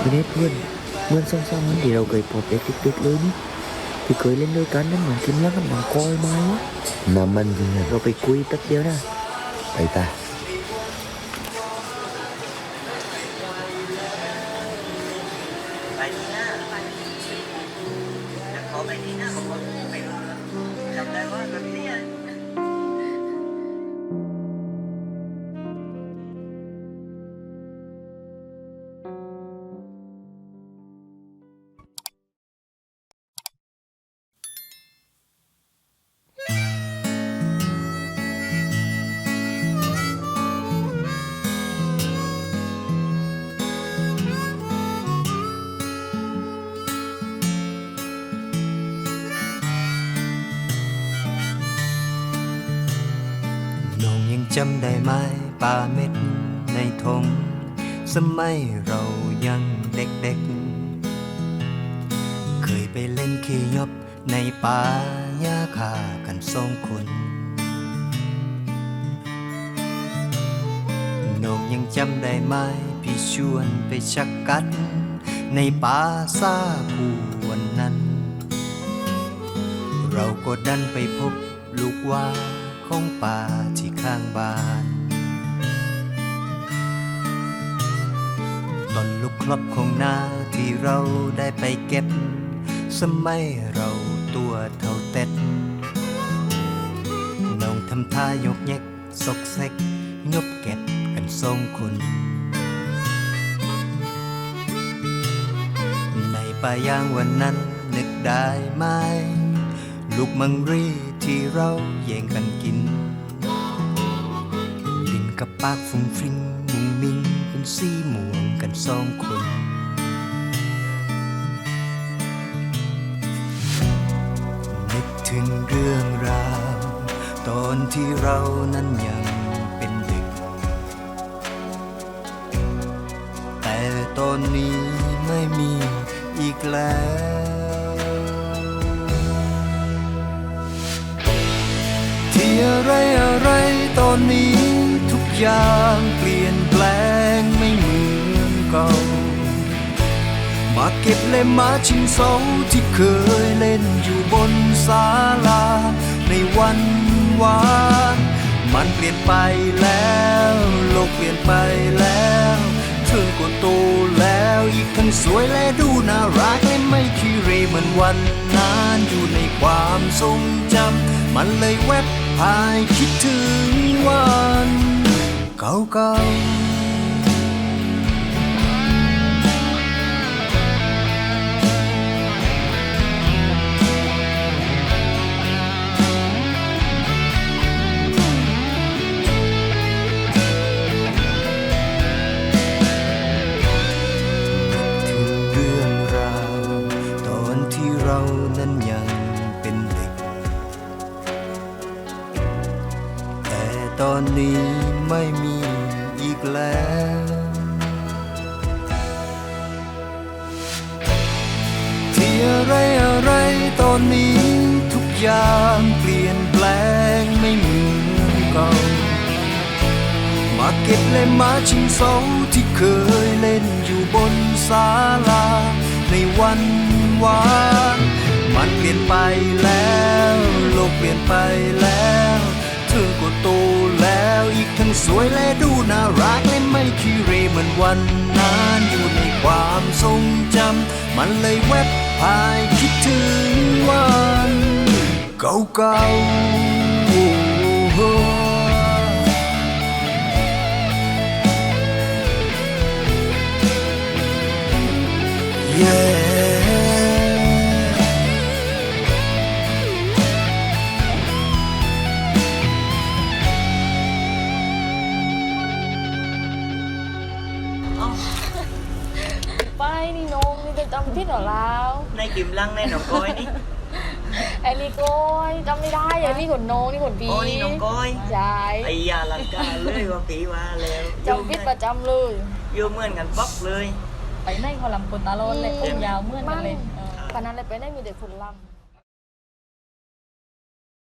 ไม่ได้เพื่อนเหมื่อนสองสามวันที่เราเคยพบเด็กเด็กๆเลยนี่ที่เคยเล่นด้วยกันนั่น จำได้ไหมป่าเม็ดในทงสมัยเรายังเด็กๆ เคยไปเล่นขี่ยบในป่าหญ้าคากันสองคนน้องยังจำได้ไหมพี่ชวนไปชักกัด ในป่าซาคูวันนั้น เราก็ดันไปพบลูกว่า ของป่าที่ข้างบ้านต้นลูกครอบของนาที่เราได้ไปเก็บ สมัยเราตัวเท่าเต็ดน้องทำท่ายกเย็กซกเซกยบเก็บกันสองคนในป่ายางวันนั้นนึกได้ไหม ลูกมังรี ที่เราแย่งกันกินดินกับปากฟุ้งฟริ้งมุงมิงเป็นสีม่วงกันสองคนนึกถึงเรื่องราว ตอนที่เรานั้นยังเป็นเด็ก แต่ตอนนี้ไม่มีอีกแล้ว ที่อะไรอะไรตอนนี้ทุกอย่างเปลี่ยนแปลงไม่เหมือนเก่า มาเก็บเล่มมาชิงเสาที่เคยเล่นอยู่บนศาลาในวันวานมันเปลี่ยนไปแล้ว โลกเปลี่ยนไปแล้ว เธอก็โตแล้ว อีกทั้งสวยและดูน่ารักและไม่ขี้เรเหมือนวันนั้นอยู่ในความทรงจำมันเลยแวบพายคิดถึงวันเก่าๆันยังเป็นเด็ก แต่ตอนนี้ไม่มีอีกแล้วที่อะไรอะไรตอนนี้ทุกอย่างเปลี่ยนแปลงไม่เหมือนเก่ามาเก็บเล่มมาชิงเสาที่เคยเล่นอยู่บนศาลาในวันวาน มันเปลี่ยนไปแล้ว โลกเปลี่ยนไปแล้ว เธอก็โตแล้วอีกทั้งสวยและดูน่ารักและไม่ขี้เรเหมือนวันนั้นอยู่ในความทรงจำมันเลยแวบพายคิดถึงวันเก่าๆ Yeah. นี่น้องนี่จะจำผิดเหรอแล้วในกิมลังในหนองก้อยนี่ไอรีโก้ยจำไม่ได้ไอนี่ขนน้องนี่ขนปีโอ้นี่น้องก้อยใช่ไอ้ยาลังกาเลยว่าผีว่าแล้วจำผิดประจำเลยอยู่เหมือนกันป๊อกเลย ไปในคอลัมน์คนตาโลนเลยผมยาวเหมื่อนกันเลยเออปานนั้นเลยไปได้มีแต่คนลำ